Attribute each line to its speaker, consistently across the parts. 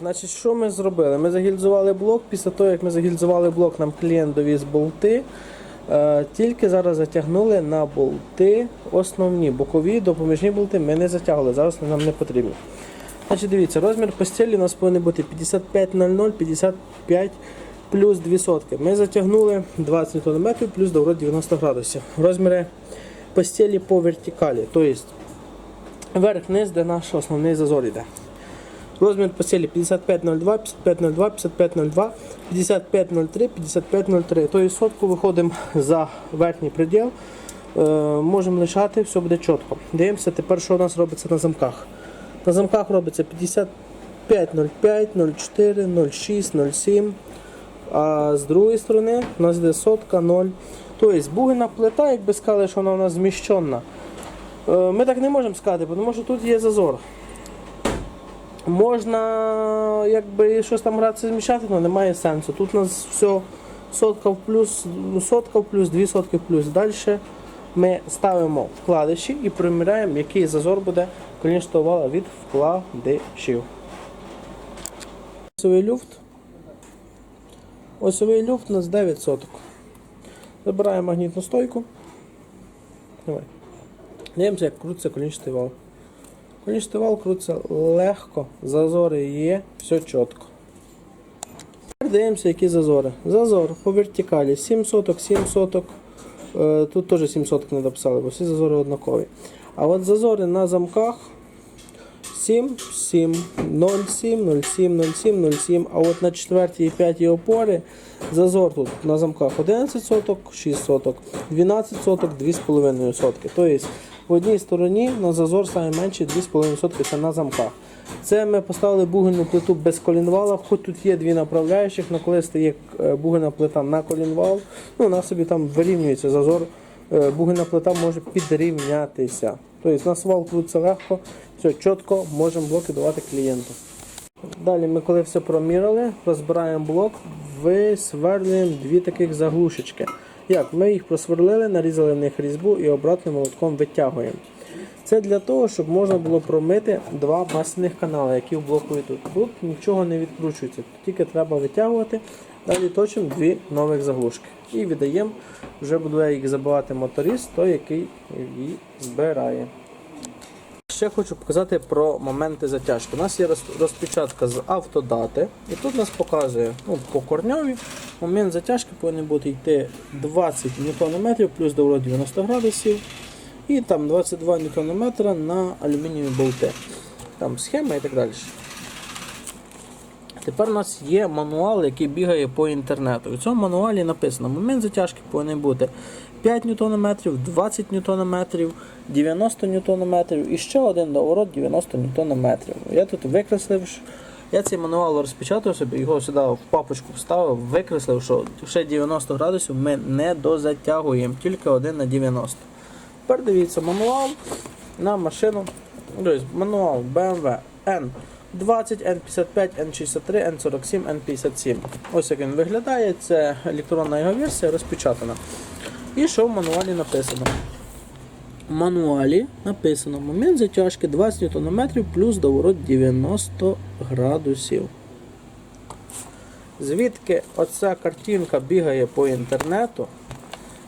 Speaker 1: значить, що ми зробили? Ми загільзували блок. Після того, як ми загільзували блок, нам клієнт довіз болти. Е, Тільки зараз затягнули на болти основні, бокові, допоміжні болти ми не затягували, зараз нам не потрібні. Значить, дивіться, розмір постелі у нас повинен бути 55,00, 55 плюс 2 сотки. Ми затягнули 20 Нм плюс доворот 90 градусів. Розміри постелі по вертикалі, тобто верх-низ, де наш основний зазор йде. Розмір постелі 5502, 5502, 5502, 5503, 5503. Тобто сотку виходимо за верхній приділ. Е, можемо лишати, все буде чітко. Дивимося тепер, що у нас робиться на замках. На замках робиться 5505, 04, 06, 07. А з другої сторони у нас йде сотка 0. Тобто бугина плита, якби сказали, що вона у нас зміщена. Е, Ми так не можемо сказати, тому що тут є зазор. Можна якби щось там гратися зміщати, але немає сенсу. Тут у нас все сотка в плюс, сотка в плюс, дві сотки в плюс. Далі ми ставимо вкладиші і приміряємо, який зазор буде колінчатого вала від вкладишів. Осьовий люфт. Осьовий люфт у нас 9 соток. Забираємо магнітну стойку. Дивимося, як крутиться колінчатий вал. Колінчатий вал крутиться легко, зазори є, все чітко. Тепер дивимося, які зазори. Зазор по вертикалі 7 соток, 7 соток. Е, Тут теж 7 соток не дописали, бо всі зазори однакові. А от зазори на замках 7, 7, 0, 7, 0, 7, 0, 7, 0, 7. А от на 4 і 5 опори зазор тут на замках 11 соток, 6 соток, 12 соток, 2,5 сотки. Тобто в одній стороні на зазор менше 2,5 сотки це на замках. Це ми поставили бугельну плиту без колінвала, хоч тут є дві направляючих, але коли стає е, бугельна плита на колінвал, ну, вона собі там вирівнюється зазор, е, бугельна плита може підрівнятися. Тобто на свал крутиться легко, все чітко, можемо блоки давати клієнту. Далі ми коли все промірили, розбираємо блок, висверлюємо дві таких заглушечки. Як? Ми їх просверлили, нарізали в них різьбу і обратним молотком витягуємо. Це для того, щоб можна було промити два масляних канали, які в блоку йдуть. Тут нічого не відкручується, тільки треба витягувати. Далі точимо дві нових заглушки. І віддаємо, вже буде їх забивати моторист, той, який її збирає. Ще хочу показати про моменти затяжки. У нас є роз- розпечатка з автодати, і тут нас показує ну, по корньові. Момент затяжки повинен бути йти 20 Нм плюс доворот 90 градусів. І там 22 Нм на алюмінієві болти. Там схема і так далі. Тепер у нас є мануал, який бігає по інтернету. У цьому мануалі написано, момент затяжки повинен бути 5 Нм, 20 Нм, 90 Нм і ще один доворот 90 Нм. Я тут викреслив, я цей мануал розпечатав собі, його сюди в папочку вставив, викреслив, що ще 90 градусів ми не дозатягуємо, тільки один на 90. Тепер дивіться мануал на машину. Мануал BMW N20, N55, N63, N47, N57. Ось як він виглядає. Це електронна його версія розпечатана. І що в мануалі написано? В мануалі написано момент затяжки 20 Нм плюс доворот 90 градусів. Звідки оця картинка бігає по інтернету?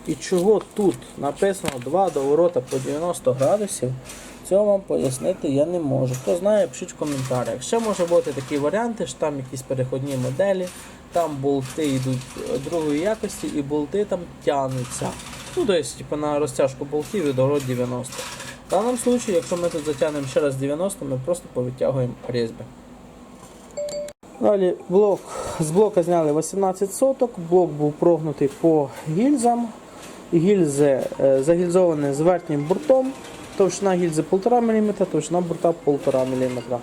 Speaker 1: І чого тут написано два доворота по 90 градусів, цього вам пояснити я не можу. Хто знає, пишіть в коментарях. Ще може бути такі варіанти, що там якісь переходні моделі, там болти йдуть е, другої якості і болти там тягнуться. Ну, тобто, типу, на розтяжку болтів і доворот 90. В даному випадку, якщо ми тут затягнемо ще раз 90, ми просто повитягуємо різьби. Далі блок, з блока зняли 18 соток, блок був прогнутий по гільзам. Гільзи е, загільзовані з верхнім бортом. Товщина гільзи 1,5 мм, товщина борта 1,5 мм.